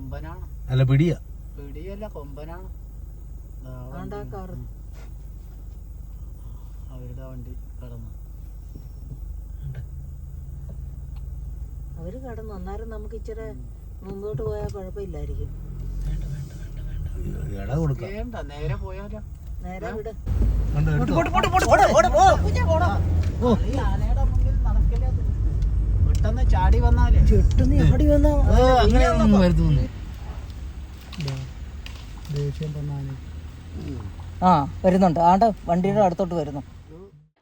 കൊമ്പനാണ്. അല്ല പിടിയ. പിടിയല്ല കൊമ്പനാണ്. അവരുടെ വണ്ടി കടന്നു. അവർ കടന്നു. അന്നേരം നമുക്ക് ഇച്ചിരി മുമ്പോട്ട് പോയാൽ കുഴപ്പമില്ലായിരിക്കും. വേണ്ട നേരെ പോയാലോ. നേരെ വിട്. പെട്ടെന്ന് ചാടി വന്നാലേ. ചെട്ടുന്ന് ചാടി വന്നാ അങ്ങനെയൊന്നും വരുത്തുന്നു ആ വരുന്നുണ്ട്. ആണ്ട് വണ്ടിയുടെ അടുത്തോട്ട് വരുന്നു.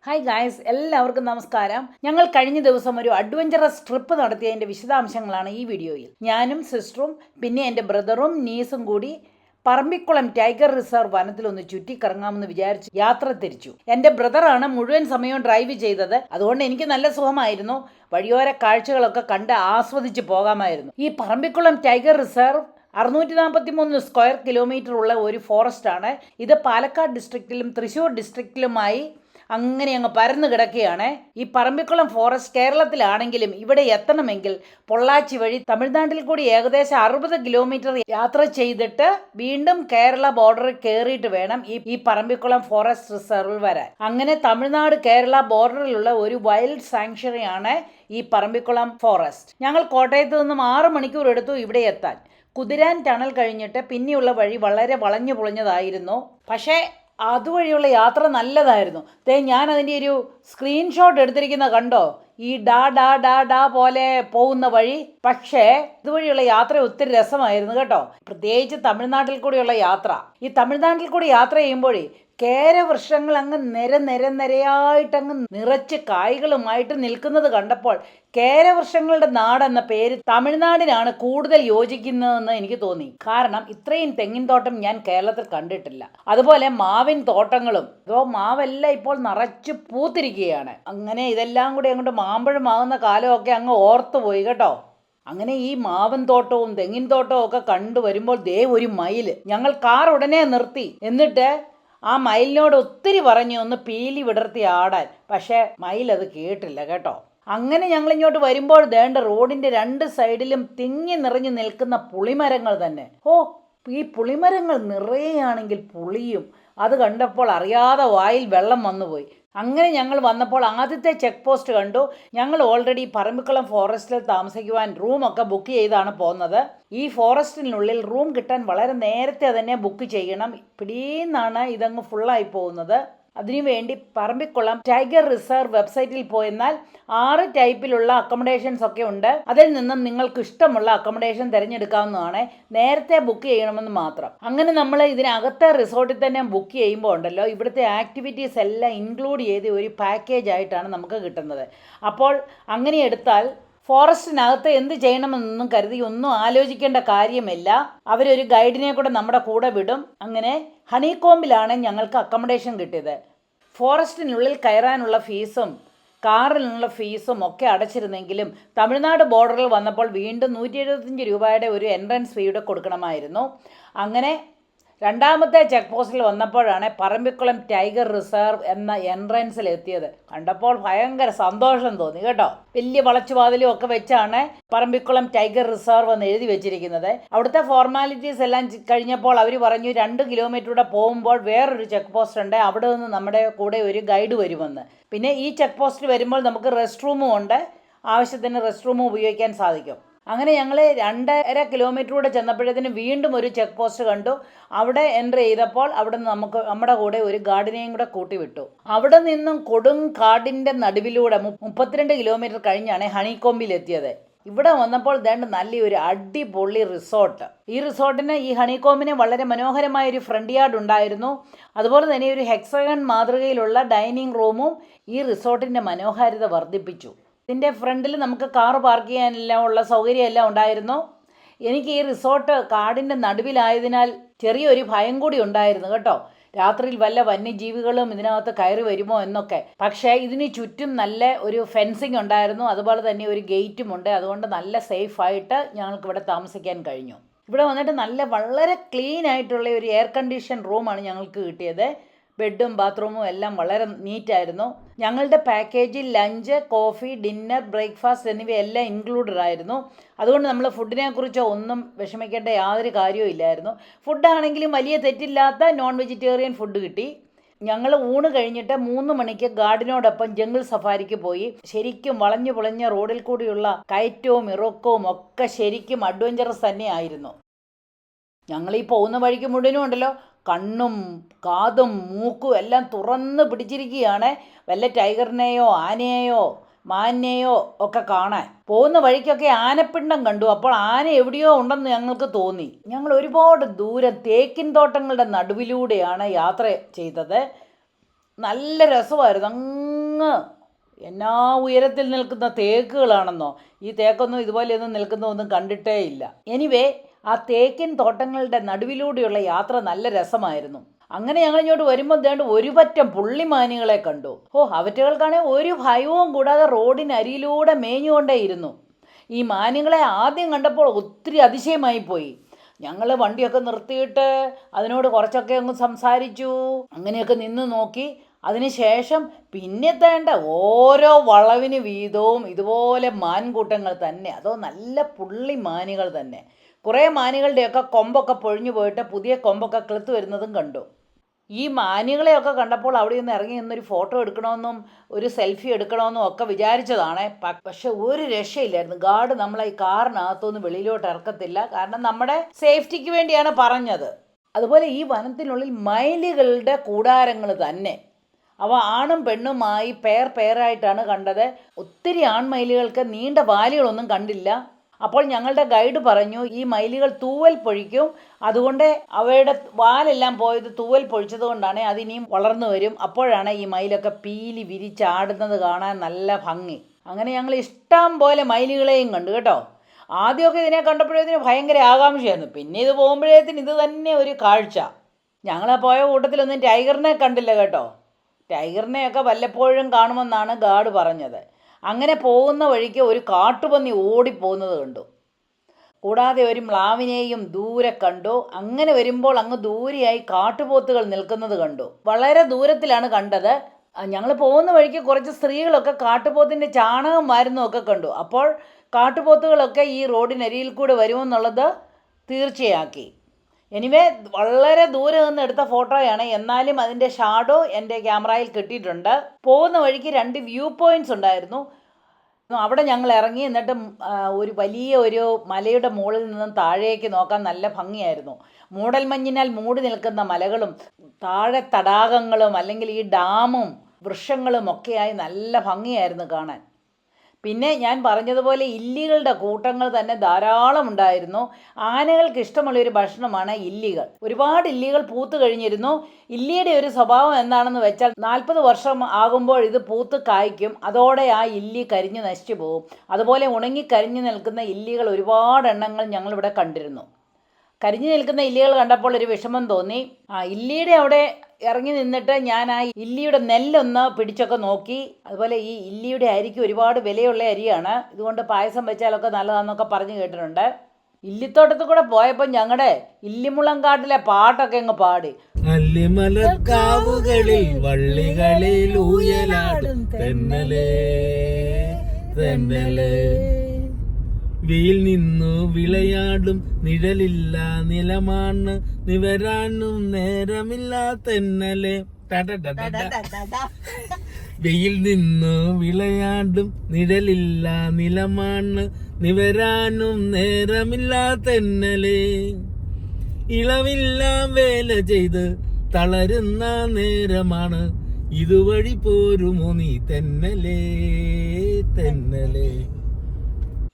ഹായ് ഗായ്സ് എല്ലാവർക്കും നമസ്കാരം. ഞങ്ങൾ കഴിഞ്ഞ ദിവസം ഒരു അഡ്വഞ്ചറസ് ട്രിപ്പ് നടത്തിയതിന്റെ വിശദാംശങ്ങളാണ് ഈ വീഡിയോയിൽ. ഞാനും സിസ്റ്ററും പിന്നെ എന്റെ ബ്രദറും നീസും കൂടി പറമ്പിക്കുളം ടൈഗർ റിസർവ് വനത്തിലൊന്ന് ചുറ്റിക്കറങ്ങാമെന്ന് വിചാരിച്ച് യാത്ര തിരിച്ചു. എന്റെ ബ്രദറാണ് മുഴുവൻ സമയവും ഡ്രൈവ് ചെയ്തത്. അതുകൊണ്ട് എനിക്ക് നല്ല സുഖമായിരുന്നു. വഴിയോര കാഴ്ചകളൊക്കെ കണ്ട് ആസ്വദിച്ച് പോകാമായിരുന്നു. ഈ പറമ്പിക്കുളം ടൈഗർ റിസർവ് അറുന്നൂറ്റി നാൽപ്പത്തി മൂന്ന് സ്ക്വയർ കിലോമീറ്റർ ഉള്ള ഒരു ഫോറസ്റ്റ് ആണ് ഇത് പാലക്കാട് ഡിസ്ട്രിക്റ്റിലും തൃശ്ശൂർ ഡിസ്ട്രിക്റ്റിലുമായി അങ്ങനെ അങ്ങ് പരന്നു കിടക്കുകയാണ്. ഈ പറമ്പിക്കുളം ഫോറസ്റ്റ് കേരളത്തിലാണെങ്കിലും ഇവിടെ എത്തണമെങ്കിൽ പൊള്ളാച്ചി വഴി തമിഴ്നാട്ടിൽ കൂടി ഏകദേശം അറുപത് കിലോമീറ്റർ യാത്ര ചെയ്തിട്ട് വീണ്ടും കേരള ബോർഡർ കയറിയിട്ട് വേണം ഈ ഈ പറമ്പിക്കുളം ഫോറസ്റ്റ് റിസർവിൽ വരാൻ. അങ്ങനെ തമിഴ്നാട് കേരള ബോർഡറിലുള്ള ഒരു വൈൽഡ് സാങ്ച്വറി ആണ് ഈ പറമ്പിക്കുളം ഫോറസ്റ്റ് ഞങ്ങൾ കോട്ടയത്ത് നിന്നും ആറ് മണിക്കൂർ എടുത്തു ഇവിടെ എത്താൻ. കുതിരാൻ ടണൽ കഴിഞ്ഞിട്ട് പിന്നെയുള്ള വഴി വളരെ വളഞ്ഞു പൊളിഞ്ഞതായിരുന്നു. പക്ഷേ അതുവഴിയുള്ള യാത്ര നല്ലതായിരുന്നു. ദേ ഞാൻ അതിന്റെ ഒരു സ്ക്രീൻഷോട്ട് എടുത്തിരിക്കുന്ന കണ്ടോ? ഈ ഡാ ഡാ ഡാ ഡാ പോലെ പോകുന്ന വഴി. പക്ഷേ ഇതുവഴിയുള്ള യാത്ര ഒത്തിരി രസമായിരുന്നു കേട്ടോ. പ്രത്യേകിച്ച് തമിഴ്നാട്ടിൽ കൂടിയുള്ള യാത്ര. ഈ തമിഴ്നാട്ടിൽ കൂടി യാത്ര ചെയ്യുമ്പോഴേ കേരവൃക്ഷങ്ങൾ അങ്ങ് നിര നിര നിരയായിട്ട് അങ്ങ് നിറച്ച് കായ്കളുമായിട്ട് നിൽക്കുന്നത് കണ്ടപ്പോൾ കേരവൃക്ഷങ്ങളുടെ നാടെന്ന പേര് തമിഴ്നാടിനാണ് കൂടുതൽ യോജിക്കുന്നതെന്ന് എനിക്ക് തോന്നി. കാരണം ഇത്രയും തെങ്ങിൻ തോട്ടം ഞാൻ കേരളത്തിൽ കണ്ടിട്ടില്ല. അതുപോലെ മാവിൻ തോട്ടങ്ങളും. അതോ മാവെല്ലാം ഇപ്പോൾ നിറച്ച് പൂത്തിരിക്കുകയാണ്. അങ്ങനെ ഇതെല്ലാം കൂടി അങ്ങോട്ട് മാമ്പഴമാകുന്ന കാലമൊക്കെ അങ്ങ് ഓർത്തുപോയി കേട്ടോ. അങ്ങനെ ഈ മാവൻ തോട്ടവും തെങ്ങിൻ തോട്ടവും ഒക്കെ കണ്ടു വരുമ്പോൾ ദേ ഒരു മയിൽ ഞങ്ങൾ കാർ ഉടനെ നിർത്തി. എന്നിട്ട് ആ മയിലിനോട് ഒത്തിരി പറഞ്ഞു ഒന്ന് പീലി വിടർത്തി ആടാൻ. പക്ഷേ മയിൽ അത് കേട്ടില്ല കേട്ടോ. അങ്ങനെ ഞങ്ങൾ ഇങ്ങോട്ട് വരുമ്പോൾ ദേണ്ട റോഡിന്റെ രണ്ട് സൈഡിലും തിങ്ങി നിറഞ്ഞു നിൽക്കുന്ന പുളിമരങ്ങൾ തന്നെ. ഓ ഈ പുളിമരങ്ങൾ നിറയെയാണെങ്കിൽ പുളിയും. അത് കണ്ടപ്പോൾ അറിയാതെ വായിൽ വെള്ളം വന്നുപോയി. അങ്ങനെ ഞങ്ങൾ വന്നപ്പോൾ ആദ്യത്തെ ചെക്ക് പോസ്റ്റ് കണ്ടു. ഞങ്ങൾ ഓൾറെഡി പറമ്പിക്കുളം ഫോറസ്റ്റിൽ താമസിക്കുവാൻ റൂമൊക്കെ ബുക്ക് ചെയ്താണ് പോകുന്നത് ഈ ഫോറസ്റ്റിനുള്ളിൽ റൂം കിട്ടാൻ വളരെ നേരത്തെ തന്നെ ബുക്ക് ചെയ്യണം. പിടീന്നാണ് ഇതങ്ങ് ഫുള്ളായി പോകുന്നത്. അതിനുവേണ്ടി പറമ്പിക്കുളം ടൈഗർ റിസർവ് വെബ്സൈറ്റിൽ പോയെന്നാൽ ആറ് ടൈപ്പിലുള്ള അക്കോമഡേഷൻസ് ഒക്കെ ഉണ്ട്. അതിൽ നിന്നും നിങ്ങൾക്ക് ഇഷ്ടമുള്ള അക്കോമഡേഷൻ തിരഞ്ഞെടുക്കാവുന്നതാണ്. നേരത്തെ ബുക്ക് ചെയ്യണമെന്ന് മാത്രം. അങ്ങനെ നമ്മൾ ഇതിനകത്തെ റിസോർട്ടിൽ തന്നെ ബുക്ക് ചെയ്യുമ്പോൾ ഉണ്ടല്ലോ ഇവിടുത്തെ ആക്ടിവിറ്റീസ് എല്ലാം ഇൻക്ലൂഡ് ചെയ്ത് ഒരു പാക്കേജ് ആയിട്ടാണ് നമുക്ക് കിട്ടുന്നത്. അപ്പോൾ അങ്ങനെ എടുത്താൽ ഫോറസ്റ്റിനകത്ത് എന്ത് ചെയ്യണമെന്നൊന്നും കരുതി ഒന്നും ആലോചിക്കേണ്ട കാര്യമില്ല. അവരൊരു ഗൈഡിനെ കൂടെ നമ്മുടെ കൂടെ വിടും. അങ്ങനെ ഹണികോമ്പിലാണ് ഞങ്ങൾക്ക് അക്കോമഡേഷൻ കിട്ടിയത്. ഫോറസ്റ്റിനുള്ളിൽ കയറാനുള്ള ഫീസും കാറിനുള്ള ഫീസും ഒക്കെ അടച്ചിരുന്നെങ്കിലും തമിഴ്നാട് ബോർഡറിൽ വന്നപ്പോൾ വീണ്ടും നൂറ്റി എഴുപത്തഞ്ച് രൂപയുടെ ഒരു എൻട്രൻസ് ഫീയുടെ കൊടുക്കണമായിരുന്നു. അങ്ങനെ രണ്ടാമത്തെ ചെക്ക് പോസ്റ്റിൽ വന്നപ്പോഴാണ് പറമ്പിക്കുളം ടൈഗർ റിസർവ് എന്ന എൻട്രൻസിൽ എത്തിയത് കണ്ടപ്പോൾ ഭയങ്കര സന്തോഷം തോന്നി കേട്ടോ. വലിയ വളച്ചുവാതിലും ഒക്കെ വെച്ചാണ് പറമ്പിക്കുളം ടൈഗർ റിസർവ് എന്ന് എഴുതി വെച്ചിരിക്കുന്നത്. അവിടുത്തെ ഫോർമാലിറ്റീസ് എല്ലാം കഴിഞ്ഞപ്പോൾ അവർ പറഞ്ഞു രണ്ട് കിലോമീറ്ററൂടെ പോകുമ്പോൾ വേറൊരു ചെക്ക് പോസ്റ്റ് ഉണ്ട്. അവിടെ നിന്ന് നമ്മുടെ കൂടെ ഒരു ഗൈഡ് വരുമെന്ന്. പിന്നെ ഈ ചെക്ക് പോസ്റ്റ് വരുമ്പോൾ നമുക്ക് റെസ്റ്റ് റൂമും ഉണ്ട്. ആവശ്യത്തിന് റെസ്റ്റ് റൂമും ഉപയോഗിക്കാൻ സാധിക്കും. അങ്ങനെ ഞങ്ങൾ രണ്ടര കിലോമീറ്റർ കൂടെ ചെന്നപ്പോഴത്തേന് വീണ്ടും ഒരു ചെക്ക് പോസ്റ്റ് കണ്ടു. അവിടെ എന്റർ ചെയ്തപ്പോൾ അവിടെ നമുക്ക് നമ്മുടെ കൂടെ ഒരു ഗാർഡിനെയും കൂടെ കൂട്ടി വിട്ടു. അവിടെ നിന്നും കൊടും കാടിന്റെ നടുവിലൂടെ മുപ്പത്തിരണ്ട് കിലോമീറ്റർ കഴിഞ്ഞാണ് ഹണിക്കോമ്പിലെത്തിയത് ഇവിടെ വന്നപ്പോൾ ദേണ്ട നല്ലൊരു അടിപൊളി റിസോർട്ട് ഈ റിസോർട്ടിന് ഈ ഹണിക്കോമിന് വളരെ മനോഹരമായ ഒരു ഫ്രണ്ട് യാർഡ് ഉണ്ടായിരുന്നു. അതുപോലെ തന്നെ ഒരു ഹെക്സഗൺ മാതൃകയിലുള്ള ഡൈനിങ് റൂമും ഈ റിസോർട്ടിന്റെ മനോഹാരിത വർദ്ധിപ്പിച്ചു. ഇതിന്റെ ഫ്രണ്ടിൽ നമുക്ക് കാർ പാർക്ക് ചെയ്യാനെല്ലാം ഉള്ള സൗകര്യമെല്ലാം ഉണ്ടായിരുന്നു. എനിക്ക് ഈ റിസോർട്ട് കാടിന്റെ നടുവിലായതിനാൽ ചെറിയൊരു ഭയം കൂടി ഉണ്ടായിരുന്നു കേട്ടോ. രാത്രിയിൽ വല്ല വന്യജീവികളും ഇതിനകത്ത് കയറി വരുമോ എന്നൊക്കെ. പക്ഷേ ഇതിന് ചുറ്റും നല്ല ഒരു ഫെൻസിങ് ഉണ്ടായിരുന്നു. അതുപോലെ തന്നെ ഒരു ഗേറ്റും ഉണ്ട്. അതുകൊണ്ട് നല്ല സേഫായിട്ട് ഞങ്ങൾക്ക് ഇവിടെ താമസിക്കാൻ കഴിഞ്ഞു. ഇവിടെ വന്നിട്ട് നല്ല വളരെ ക്ലീൻ ആയിട്ടുള്ള ഒരു എയർ കണ്ടീഷൻ റൂമാണ് ഞങ്ങൾക്ക് കിട്ടിയത്. ബെഡും ബാത്റൂമും എല്ലാം വളരെ നീറ്റായിരുന്നു. ഞങ്ങളുടെ പാക്കേജിൽ ലഞ്ച് കോഫി ഡിന്നർ ബ്രേക്ക്ഫാസ്റ്റ് എന്നിവയെല്ലാം ഇൻക്ലൂഡഡ് ആയിരുന്നു. അതുകൊണ്ട് നമ്മൾ ഫുഡിനെ കുറിച്ച് ഒന്നും വിഷമിക്കേണ്ട യാതൊരു കാര്യവും ഇല്ലായിരുന്നു. ഫുഡാണെങ്കിലും വലിയ തെറ്റില്ലാത്ത നോൺ വെജിറ്റേറിയൻ ഫുഡ് കിട്ടി. ഞങ്ങൾ ഊണ് കഴിഞ്ഞിട്ട് മൂന്ന് മണിക്ക് ഗാർഡിനോടൊപ്പം ജംഗിൾ സഫാരിക്ക് പോയി. ശരിക്കും വളഞ്ഞു പൊളഞ്ഞ റോഡിൽ കൂടിയുള്ള കയറ്റവും ഇറക്കവും ഒക്കെ ശരിക്കും അഡ്വഞ്ചറസ് തന്നെയായിരുന്നു. ഞങ്ങൾ ഈ പോകുന്ന വഴിക്ക് മുഴുവനും ഉണ്ടല്ലോ. കണ്ണും കാതും മൂക്കും എല്ലാം തുറന്ന് പിടിച്ചിരിക്കുകയാണ്. വല്ല ടൈഗറിനെയോ ആനയെയോ മാനിനെയോ ഒക്കെ കാണാൻ. പോകുന്ന വഴിക്കൊക്കെ ആനപ്പിണ്ടം കണ്ടു. അപ്പോൾ ആന എവിടെയോ ഉണ്ടെന്ന് ഞങ്ങൾക്ക് തോന്നി. ഞങ്ങൾ ഒരുപാട് ദൂരം തേക്കിൻ തോട്ടങ്ങളുടെ നടുവിലൂടെയാണ് യാത്ര ചെയ്തത്. നല്ല രസമായിരുന്നു. അങ്ങ് എന്നാ ഉയരത്തിൽ നിൽക്കുന്ന തേക്കുകളാണെന്നോ? ഈ തേക്കൊന്നും ഇതുപോലെയൊന്നും നിൽക്കുന്നതൊന്നും കണ്ടിട്ടേ ഇല്ല. എനിവേ ആ തേക്കിൻ തോട്ടങ്ങളുടെ നടുവിലൂടെയുള്ള യാത്ര നല്ല രസമായിരുന്നു. അങ്ങനെ ഞങ്ങൾ ഇങ്ങോട്ട് വരുമ്പോൾ ദേണ്ട് ഒരു പറ്റം പുള്ളിമാനികളെ കണ്ടു. ഓ അവറ്റകൾക്കാണെങ്കിൽ ഒരു ഭയവും കൂടാതെ റോഡിനരിയിലൂടെ മേഞ്ഞുകൊണ്ടേയിരുന്നു ഈ മാനുകളെ ആദ്യം കണ്ടപ്പോൾ ഒത്തിരി അതിശയമായി പോയി. ഞങ്ങൾ വണ്ടിയൊക്കെ നിർത്തിയിട്ട് അതിനോട് കുറച്ചൊക്കെ അങ്ങ് സംസാരിച്ചു. അങ്ങനെയൊക്കെ നിന്ന് നോക്കി. അതിനുശേഷം പിന്നെ തേണ്ട ഓരോ വളവിന് വീതവും ഇതുപോലെ മാൻകൂട്ടങ്ങൾ തന്നെ. അതോ നല്ല പുള്ളി മാനുകൾ തന്നെ. കുറേ മാനുകളുടെയൊക്കെ കൊമ്പൊക്കെ പൊഴിഞ്ഞു പോയിട്ട് പുതിയ കൊമ്പൊക്കെ കിളുത്ത് വരുന്നതും കണ്ടു. ഈ മാനുകളെയൊക്കെ കണ്ടപ്പോൾ അവിടെ നിന്ന് ഇറങ്ങി നിന്നൊരു ഫോട്ടോ എടുക്കണമെന്നും ഒരു സെൽഫി എടുക്കണമെന്നും ഒക്കെ വിചാരിച്ചതാണ്. പക്ഷെ ഒരു രക്ഷയില്ലായിരുന്നു. ഗാർഡ് നമ്മളെ ഈ കാറിനകത്തൊന്നും വെളിയിലോട്ട് ഇറക്കത്തില്ല. കാരണം നമ്മുടെ സേഫ്റ്റിക്ക് വേണ്ടിയാണ് പറഞ്ഞത്. അതുപോലെ ഈ വനത്തിനുള്ളിൽ മയിലുകളുടെ കൂടാരങ്ങൾ തന്നെ. അവ ആണും പെണ്ണുമായി പേർ പേരായിട്ടാണ് കണ്ടത്. ഒത്തിരി ആൺമയിലുകൾക്ക് നീണ്ട വാലികളൊന്നും കണ്ടില്ല. അപ്പോൾ ഞങ്ങളുടെ ഗൈഡ് പറഞ്ഞു ഈ മയിലുകൾ തൂവൽ പൊഴിക്കും. അതുകൊണ്ട് അവയുടെ വാലെല്ലാം പോയത് തൂവൽ പൊഴിച്ചത് കൊണ്ടാണ് അതിനിയും വളർന്നു വരും. അപ്പോഴാണ് ഈ മയിലൊക്കെ പീലി വിരിച്ചാടുന്നത് കാണാൻ നല്ല ഭംഗി. അങ്ങനെ ഞങ്ങൾ ഇഷ്ടം പോലെ മയിലുകളെയും കണ്ടു കേട്ടോ. ആദ്യമൊക്കെ ഇതിനെ കണ്ടപ്പോഴേത്തിന് ഭയങ്കര ആകാംക്ഷയായിരുന്നു. പിന്നെ ഇത് പോകുമ്പോഴേത്തിന് ഇത് തന്നെ ഒരു കാഴ്ച. ഞങ്ങളെ പോയ കൂട്ടത്തിലൊന്നും ടൈഗറിനെ കണ്ടില്ല കേട്ടോ. ടൈഗറിനെയൊക്കെ വല്ലപ്പോഴും കാണുമെന്നാണ് ഗാർഡ് പറഞ്ഞത്. അങ്ങനെ പോകുന്ന വഴിക്ക് ഒരു കാട്ടുപന്നി ഓടിപ്പോകുന്നത് കണ്ടു. കൂടാതെ ഒരു മ്ലാവിനെയും ദൂരെ കണ്ടു. അങ്ങനെ വരുമ്പോൾ അങ്ങ് ദൂരെയായി കാട്ടുപോത്തുകൾ നിൽക്കുന്നത് കണ്ടു. വളരെ ദൂരത്തിലാണ് കണ്ടത്. ഞങ്ങൾ പോകുന്ന വഴിക്ക് കുറച്ച് സ്ത്രീകളൊക്കെ കാട്ടുപോത്തിന്റെ ചാണകം വാരുന്നതും കണ്ടു. അപ്പോൾ കാട്ടുപോത്തുകളൊക്കെ ഈ റോഡിനരിയിൽ കൂടെ വരുമെന്നുള്ളത് തീർച്ചയാക്കി. എനിവേ വളരെ ദൂരെ നിന്ന് എടുത്ത ഫോട്ടോയാണ്. എന്നാലും അതിന്റെ ഷാഡോ എന്റെ ക്യാമറയിൽ കിട്ടിയിട്ടുണ്ട്. പോകുന്ന വഴിക്ക് രണ്ട് വ്യൂ പോയിന്റ്സ് ഉണ്ടായിരുന്നു. അവിടെ ഞങ്ങൾ ഇറങ്ങി എന്നിട്ട് ഒരു വലിയ ഒരു മലയുടെ മുകളിൽ നിന്നും താഴേക്ക് നോക്കാൻ നല്ല ഭംഗിയായിരുന്നു. മൂടൽമഞ്ഞിനാൽ മൂടി നിൽക്കുന്ന മലകളും താഴെ തടാകങ്ങളും അല്ലെങ്കിൽ ഈ ഡാമും വൃക്ഷങ്ങളും ഒക്കെയായി നല്ല ഭംഗിയായിരുന്നു കാണാൻ. പിന്നെ ഞാൻ പറഞ്ഞതുപോലെ ഇല്ലികളുടെ കൂട്ടങ്ങൾ തന്നെ ധാരാളം ഉണ്ടായിരുന്നു. ആനകൾക്ക് ഇഷ്ടമുള്ള ഒരു ഭക്ഷണമാണ് ഇല്ലികൾ. ഒരുപാട് ഇല്ലികൾ പൂത്ത് കഴിഞ്ഞിരുന്നു. ഇല്ലിയുടെ ഒരു സ്വഭാവം എന്താണെന്ന് വെച്ചാൽ നാൽപ്പത് വർഷം ആകുമ്പോൾ ഇത് പൂത്ത് കായ്ക്കും. അതോടെ ആ ഇല്ലി കരിഞ്ഞു നശിച്ചു പോകും. അതുപോലെ ഉണങ്ങി കരിഞ്ഞു നിൽക്കുന്ന ഇല്ലികൾ ഒരുപാട് എണ്ണങ്ങൾ ഞങ്ങളിവിടെ കണ്ടിരുന്നു. കരിഞ്ഞു നിൽക്കുന്ന ഇല്ലികൾ കണ്ടപ്പോൾ ഒരു വിഷമം തോന്നി. ആ ഇല്ലിയുടെ അവിടെ ഇറങ്ങി നിന്നിട്ട് ഞാൻ ആ ഇല്ലിയുടെ നെല്ലൊന്ന് പിടിച്ചൊക്കെ നോക്കി. അതുപോലെ ഈ ഇല്ലിയുടെ അരിക്ക് ഒരുപാട് വിലയുള്ള അരിയാണ്. ഇതുകൊണ്ട് പായസം വെച്ചാലൊക്കെ നല്ലതാണെന്നൊക്കെ പറഞ്ഞു കേട്ടിട്ടുണ്ട്. ഇല്ലിത്തോട്ടത്തിൽ കൂടെ പോയപ്പോൾ ഞങ്ങളുടെ ഇല്ലിമുളം കാട്ടിലെ പാട്ടൊക്കെ അങ്ങ് പാടി. അല്ലിമലക്കാവുകളിൽ വള്ളികളിൽ ഊയലാടും തെന്നലേ തെന്നലേ. വെയിൽ നിന്നു വിളയാടും നിഴലില്ല നിലമാണ് നിവരാനും നേരമില്ല തെന്നലെ വെയിൽ നിന്നു വിളയാടും നിഴലില്ല നിലമാണ് നിവരാനും നേരമില്ല തെന്നലേ ഇളവില്ല വേല ചെയ്ത് തളരുന്ന നേരമാണ് ഇതുവഴി പോരുമോ നീ തെന്നലേ തെന്നലേ.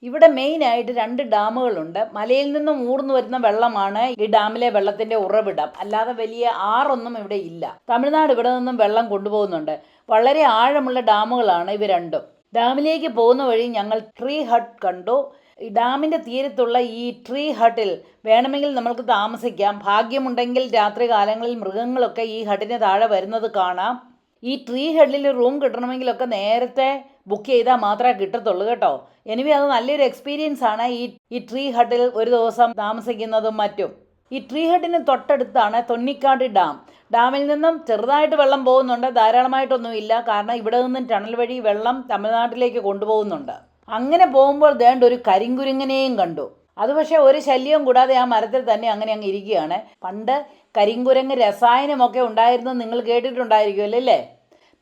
ഇവിടെ മെയിനായിട്ട് രണ്ട് ഡാമുകളുണ്ട്. മലയിൽ നിന്നും ഊർന്നു വരുന്ന വെള്ളമാണ് ഈ ഡാമിലെ വെള്ളത്തിന്റെ ഉറവിടം. അല്ലാതെ വലിയ ആറൊന്നും ഇവിടെ ഇല്ല. തമിഴ്നാട് ഇവിടെ നിന്നും വെള്ളം കൊണ്ടുപോകുന്നുണ്ട്. വളരെ ആഴമുള്ള ഡാമുകളാണ് ഇവ രണ്ടും. ഡാമിലേക്ക് പോകുന്ന വഴി ഞങ്ങൾ ട്രീ ഹട്ട് കണ്ടു. ഈ ഡാമിന്റെ തീരത്തുള്ള ഈ ട്രീ ഹട്ടിൽ വേണമെങ്കിൽ നമ്മൾക്ക് താമസിക്കാം. ഭാഗ്യമുണ്ടെങ്കിൽ രാത്രി കാലങ്ങളിൽ മൃഗങ്ങളൊക്കെ ഈ ഹട്ടിന് താഴെ വരുന്നത് കാണാം. ഈ ട്രീ ഹട്ടിൽ റൂം കിട്ടണമെങ്കിലൊക്കെ നേരത്തെ ബുക്ക് ചെയ്താൽ മാത്രമേ കിട്ടത്തുള്ളൂ കേട്ടോ. എനിവേ അത് നല്ലൊരു എക്സ്പീരിയൻസ് ആണ്. ഈ ഈ ട്രീ ഹട്ടിൽ ഒരു ദിവസം താമസിക്കുന്നതും മറ്റും. ഈ ട്രീ ഹട്ടിന് തൊട്ടടുത്താണ് തൊന്നിക്കാട് ഡാം ഡാമിൽ നിന്നും ചെറുതായിട്ട് വെള്ളം പോകുന്നുണ്ട്. ധാരാളമായിട്ടൊന്നും ഇല്ല കാരണം ഇവിടെ നിന്നും ടണൽ വഴി വെള്ളം തമിഴ്നാട്ടിലേക്ക് കൊണ്ടുപോകുന്നുണ്ട്. അങ്ങനെ പോകുമ്പോൾ ദേണ്ട ഒരു കരിങ്കുരുങ്ങനെയും കണ്ടു. അത് പക്ഷേ ഒരു ശല്യവും കൂടാതെ ആ മരത്തിൽ തന്നെ അങ്ങനെ അങ്ങ് ഇരിക്കുകയാണ്. പണ്ട് കരിങ്കുരങ്ങ് രസായനമൊക്കെ ഉണ്ടായിരുന്നു നിങ്ങൾ കേട്ടിട്ടുണ്ടായിരിക്കുമല്ലോ അല്ലേ?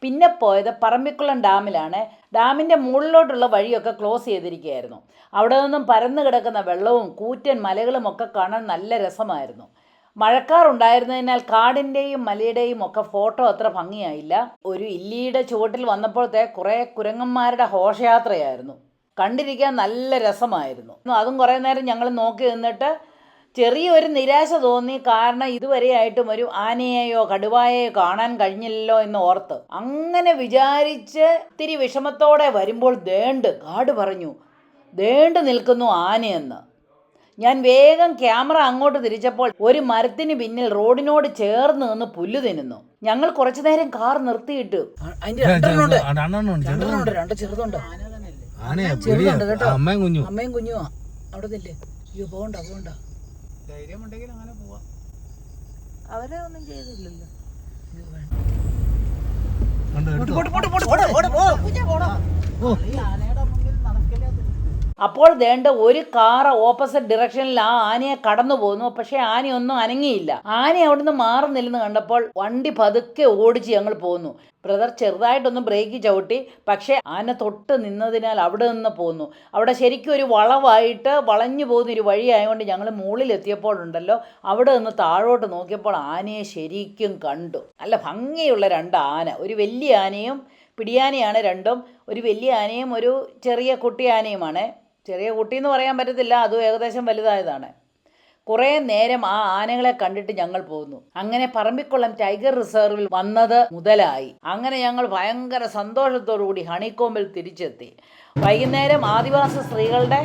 പിന്നെ പോയത് പറമ്പിക്കുളം ഡാമിലാണ്. ഡാമിന്റെ മുകളിലോട്ടുള്ള വഴിയൊക്കെ ക്ലോസ് ചെയ്തിരിക്കുകയായിരുന്നു. അവിടെ നിന്നും പരന്നു കിടക്കുന്ന വെള്ളവും കൂറ്റൻ മലകളും ഒക്കെ കാണാൻ നല്ല രസമായിരുന്നു. മഴക്കാറുണ്ടായിരുന്നതിനാൽ കാടിന്റെയും മലയുടെയും ഒക്കെ ഫോട്ടോ അത്ര ഭംഗിയായില്ല. ഒരു ഇല്ലിയുടെ ചുവട്ടിൽ വന്നപ്പോഴത്തെ കുറേ കുരങ്ങന്മാരുടെ ഘോഷയാത്രയായിരുന്നു. കണ്ടിരിക്കാൻ നല്ല രസമായിരുന്നു. അതും കുറേ നേരം ഞങ്ങൾ നോക്കി നിന്നിട്ട് ചെറിയൊരു നിരാശ തോന്നി കാരണം ഇതുവരെയായിട്ടും ഒരു ആനയെയോ കടുവായെയോ കാണാൻ കഴിഞ്ഞില്ലല്ലോ എന്ന് ഓർത്ത് അങ്ങനെ വിചാരിച്ച് ഇത്തിരി വിഷമത്തോടെ വരുമ്പോൾ ദേണ്ട് കാട് പറഞ്ഞു ദേണ്ട് നിൽക്കുന്നു ആനയെന്ന്. ഞാൻ വേഗം ക്യാമറ അങ്ങോട്ട് തിരിച്ചപ്പോൾ ഒരു മരത്തിന് പിന്നിൽ റോഡിനോട് ചേർന്ന് നിന്ന് പുല്ല് തിന്നുന്നു. ഞങ്ങൾ കുറച്ചു നേരം കാർ നിർത്തിയിട്ട് രണ്ട് ചെറുതുണ്ട്. ആനയാ ചെറുതുണ്ട് കേട്ടോ. അമ്മയും കുഞ്ഞു. അമ്മയും കുഞ്ഞുമാ. അവിടെ നില്ലേ. അയ്യോ പോകണ്ട പോകണ്ട. ധൈര്യമുണ്ടെങ്കിൽ അങ്ങനെ പോവാം. അവരെ ഒന്നും ചെയ്തില്ലല്ലോ. ഈ ആനയുടെ മുന്നിൽ നടക്കില്ല അത്. അപ്പോൾ വേണ്ട ഒരു കാറ് ഓപ്പോസിറ്റ് ഡിറക്ഷനിൽ ആ ആനയെ കടന്നു പോകുന്നു പക്ഷേ ആനയൊന്നും അനങ്ങിയില്ല. ആന അവിടുന്ന് മാറുന്നില്ലെന്ന് കണ്ടപ്പോൾ വണ്ടി പതുക്കെ ഓടിച്ച് ഞങ്ങൾ പോകുന്നു ബ്രദർ ചെറുതായിട്ടൊന്ന് ബ്രേക്ക് ചവിട്ടി. പക്ഷേ ആന തൊട്ട് നിന്നതിനാൽ അവിടെ നിന്ന് പോന്നു. അവിടെ ശരിക്കും ഒരു വളവായിട്ട് വളഞ്ഞു പോകുന്ന ഒരു വഴിയായതുകൊണ്ട് ഞങ്ങൾ മുകളിലെത്തിയപ്പോഴുണ്ടല്ലോ അവിടെ നിന്ന് താഴോട്ട് നോക്കിയപ്പോൾ ആനയെ ശരിക്കും കണ്ടു. നല്ല ഭംഗിയുള്ള രണ്ട് ആന. ഒരു വലിയ ആനയും പിടിയാനയാണ് രണ്ടും. ഒരു വലിയ ആനയും ഒരു ചെറിയ കുട്ടി ആനയുമാണ്. ചെറിയ കുട്ടിയെന്ന് പറയാൻ പറ്റത്തില്ല അതും ഏകദേശം വലുതായതാണ്. കുറേ നേരം ആ ആനകളെ കണ്ടിട്ട് ഞങ്ങൾ പോകുന്നു. അങ്ങനെ പറമ്പിക്കുളം ടൈഗർ റിസർവിൽ വന്നത് മുതലായി. അങ്ങനെ ഞങ്ങൾ ഭയങ്കര സന്തോഷത്തോടുകൂടി ഹണിക്കോമ്പിൽ തിരിച്ചെത്തി. വൈകുന്നേരം ആദിവാസി സ്ത്രീകളുടെ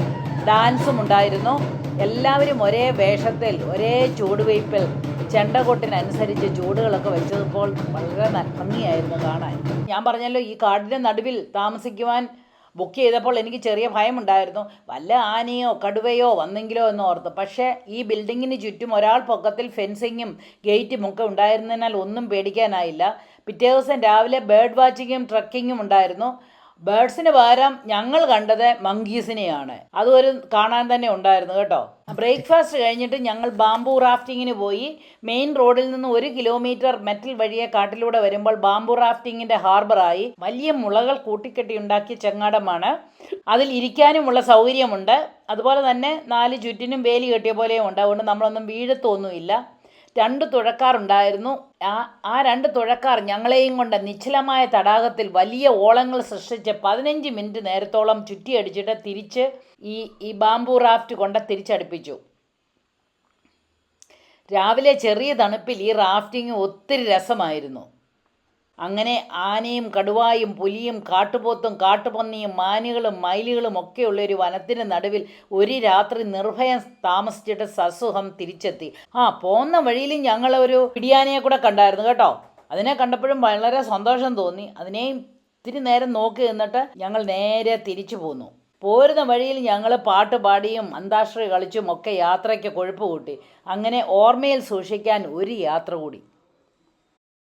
ഡാൻസും ഉണ്ടായിരുന്നു. എല്ലാവരും ഒരേ വേഷത്തിൽ ഒരേ ചൂടുവയ്പ്പിൽ ചെണ്ടകൊട്ടിനനുസരിച്ച് ചൂടുകളൊക്കെ വെച്ചപ്പോൾ വളരെ ഭംഗിയായിരുന്നു കാണാൻ. ഞാൻ പറഞ്ഞല്ലോ ഈ കാടിന്റെ നടുവിൽ താമസിക്കുവാൻ ബുക്ക് ചെയ്തപ്പോൾ എനിക്ക് ചെറിയ ഭയമുണ്ടായിരുന്നു. വല്ല ആനയോ കടുവയോ വന്നെങ്കിലോ എന്ന് ഓർത്തു. പക്ഷേ ഈ ബിൽഡിങ്ങിന് ചുറ്റും ഒരാൾ പൊക്കത്തിൽ ഫെൻസിങ്ങും ഗേറ്റും ഒക്കെ ഉണ്ടായിരുന്നതിനാൽ ഒന്നും പേടിക്കാനായില്ല. പിറ്റേ ദിവസം രാവിലെ ബേർഡ് വാച്ചിങ്ങും ട്രക്കിങ്ങും ഉണ്ടായിരുന്നു. ബേർഡ്സിന് പകരം ഞങ്ങൾ കണ്ടത് മങ്കീസിനെയാണ്. അതൊരു കാണാൻ തന്നെ ഉണ്ടായിരുന്നു കേട്ടോ. ബ്രേക്ക്ഫാസ്റ്റ് കഴിഞ്ഞിട്ട് ഞങ്ങൾ ബാംബു റാഫ്റ്റിങ്ങിന് പോയി. മെയിൻ റോഡിൽ നിന്ന് ഒരു കിലോമീറ്റർ മെറ്റൽ വഴിയെ കാട്ടിലൂടെ വരുമ്പോൾ ബാംബു റാഫ്റ്റിങ്ങിന്റെ ഹാർബറായി വലിയ മുളകൾ കൂട്ടിക്കെട്ടി ഉണ്ടാക്കിയ ചെങ്ങാടമാണ്. അതിൽ ഇരിക്കാനുമുള്ള സൗകര്യമുണ്ട്. അതുപോലെ തന്നെ നാല് ചുറ്റിനും വേലി കെട്ടിയ പോലെയും ഉണ്ട്. അതുകൊണ്ട് നമ്മളൊന്നും വീഴത്തൊന്നുമില്ല. രണ്ട് തുഴക്കാറുണ്ടായിരുന്നു. ആ ആ രണ്ട് തുഴക്കാർ ഞങ്ങളെയും കൊണ്ട് നിശ്ചലമായ തടാകത്തിൽ വലിയ ഓളങ്ങൾ സൃഷ്ടിച്ച് പതിനഞ്ച് മിനിറ്റ് നേരത്തോളം ചുറ്റിയടിച്ചിട്ട് തിരിച്ച് ഈ ഈ ബാംബു റാഫ്റ്റ് കൊണ്ട് തിരിച്ചടുപ്പിച്ചു. രാവിലെ ചെറിയ തണുപ്പിൽ ഈ റാഫ്റ്റിംഗ് ഒത്തിരി രസമായിരുന്നു. അങ്ങനെ ആനയും കടുവായും പുലിയും കാട്ടുപോത്തും കാട്ടുപന്നിയും മാനുകളും മയിലുകളും ഒക്കെയുള്ള ഒരു വനത്തിന് നടുവിൽ ഒരു രാത്രി നിർഭയം താമസിച്ചിട്ട് സസുഖം തിരിച്ചെത്തി. ആ പോന്ന വഴിയിൽ ഞങ്ങൾ ഒരു പിടിയാനയെ കൂടെ കണ്ടായിരുന്നു കേട്ടോ. അതിനെ കണ്ടപ്പോഴും വളരെ സന്തോഷം തോന്നി. അതിനെയും ഇത്തിരി നേരം നോക്കി നിന്നിട്ട് ഞങ്ങൾ നേരെ തിരിച്ചു പോന്നു. പോരുന്ന വഴിയിൽ ഞങ്ങൾ പാട്ട് പാടിയും അന്താക്ഷരി കളിച്ചും ഒക്കെ യാത്രയ്ക്ക് കൊഴുപ്പ് കൂട്ടി. അങ്ങനെ ഓർമ്മയിൽ സൂക്ഷിക്കാൻ ഒരു യാത്ര കൂടി.